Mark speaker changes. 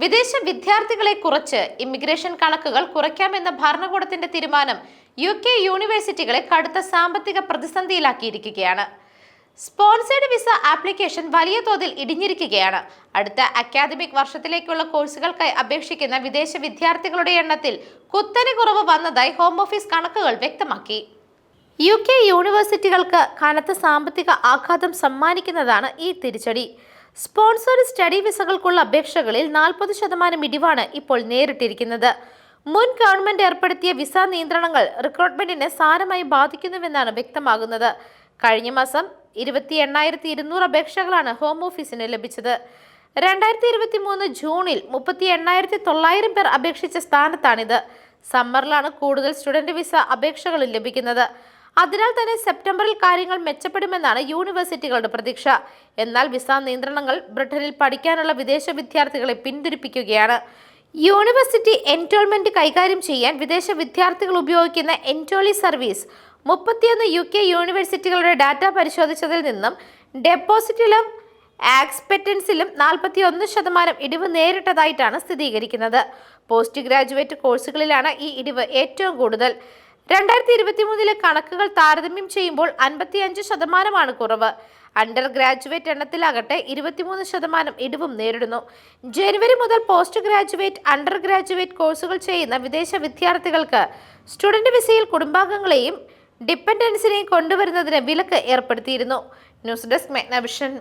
Speaker 1: വിദേശ വിദ്യാർത്ഥികളെ കുറച്ച് ഇമിഗ്രേഷൻ കണക്കുകൾ കുറയ്ക്കാമെന്ന ഭരണകൂടത്തിന്റെ തീരുമാനം യു കെ യൂണിവേഴ്സിറ്റികളെ കടുത്ത സാമ്പത്തിക പ്രതിസന്ധിയിലാക്കിയിരിക്കുകയാണ്. സ്പോൺസേഡ് വിസ ആപ്ലിക്കേഷൻ വലിയ തോതിൽ ഇടിഞ്ഞിരിക്കുകയാണ്. അടുത്ത അക്കാദമിക് വർഷത്തിലേക്കുള്ള കോഴ്സുകൾക്കായി അപേക്ഷിക്കുന്ന വിദേശ വിദ്യാർത്ഥികളുടെ എണ്ണത്തിൽ കുത്തനെ കുറവ് വന്നതായി ഹോം ഓഫീസ് കണക്കുകൾ വ്യക്തമാക്കി. യു കെ യൂണിവേഴ്സിറ്റികൾക്ക് കനത്ത സാമ്പത്തിക ആഘാതം സമ്മാനിക്കുന്നതാണ് ഈ തിരിച്ചടി. സ്പോൺസേഡ് സ്റ്റഡി വിസകൾക്കുള്ള അപേക്ഷകളിൽ നാൽപ്പത് ശതമാനം ഇടിവാണ് ഇപ്പോൾ നേരിട്ടിരിക്കുന്നത്. മുൻ ഗവൺമെന്റ് ഏർപ്പെടുത്തിയ വിസ നിയന്ത്രണങ്ങൾ റിക്രൂട്ട്മെന്റിനെ സാരമായി ബാധിക്കുന്നുവെന്നാണ് വ്യക്തമാകുന്നത്. കഴിഞ്ഞ മാസം ഇരുപത്തി എണ്ണായിരത്തി ഇരുന്നൂറ് അപേക്ഷകളാണ് ഹോം ഓഫീസിന് ലഭിച്ചത്. രണ്ടായിരത്തി ഇരുപത്തി മൂന്ന് ജൂണിൽ മുപ്പത്തി എണ്ണായിരത്തി തൊള്ളായിരം പേർ അപേക്ഷിച്ച സ്ഥാനത്താണിത്. സമ്മറിലാണ് കൂടുതൽ സ്റ്റുഡന്റ് വിസ അപേക്ഷകൾ ലഭിക്കുന്നത്. അതിനാൽ തന്നെ സെപ്റ്റംബറിൽ കാര്യങ്ങൾ മെച്ചപ്പെടുമെന്നാണ് യൂണിവേഴ്സിറ്റികളുടെ പ്രതീക്ഷ. എന്നാൽ വിസ നിയന്ത്രണങ്ങൾ ബ്രിട്ടനിൽ പഠിക്കാനുള്ള വിദേശ വിദ്യാർത്ഥികളെ പിന്തിരിപ്പിക്കുകയാണ് യൂണിവേഴ്സിറ്റി എൻറോൾമെന്റ് കൈകാര്യം ചെയ്യാൻ വിദേശ വിദ്യാർത്ഥികൾ ഉപയോഗിക്കുന്ന എന്റോളി സർവീസ് മുപ്പത്തിയൊന്ന് യു കെ യൂണിവേഴ്സിറ്റികളുടെ ഡാറ്റ പരിശോധിച്ചതിൽ നിന്നും ഡെപ്പോസിറ്റിലും ആക്സ്പെറ്റൻസിലും നാൽപ്പത്തി ഒന്ന് ശതമാനം ഇടിവ് നേരിട്ടതായിട്ടാണ് സ്ഥിരീകരിക്കുന്നത്. പോസ്റ്റ് ഗ്രാജുവേറ്റ് കോഴ്സുകളിലാണ് ഈ ഇടിവ് ഏറ്റവും കൂടുതൽ. രണ്ടായിരത്തി ഇരുപത്തി മൂന്നിലെ കണക്കുകൾ താരതമ്യം ചെയ്യുമ്പോൾ അൻപത്തിയഞ്ച് ശതമാനമാണ് കുറവ്. അണ്ടർ ഗ്രാജുവേറ്റ് എണ്ണത്തിലാകട്ടെ ഇരുപത്തിമൂന്ന് ശതമാനം ഇടിവും നേരിടുന്നു. ജനുവരി മുതൽ പോസ്റ്റ് ഗ്രാജുവേറ്റ് അണ്ടർ ഗ്രാജുവേറ്റ് കോഴ്സുകൾ ചെയ്യുന്ന വിദേശ വിദ്യാർത്ഥികൾക്ക് സ്റ്റുഡന്റ് വിസയിൽ കുടുംബാംഗങ്ങളെയും ഡിപ്പെൻഡൻസിനെയും കൊണ്ടുവരുന്നതിന് വിലക്ക് ഏർപ്പെടുത്തിയിരുന്നു. News desk മെഗ്നവിഷൻ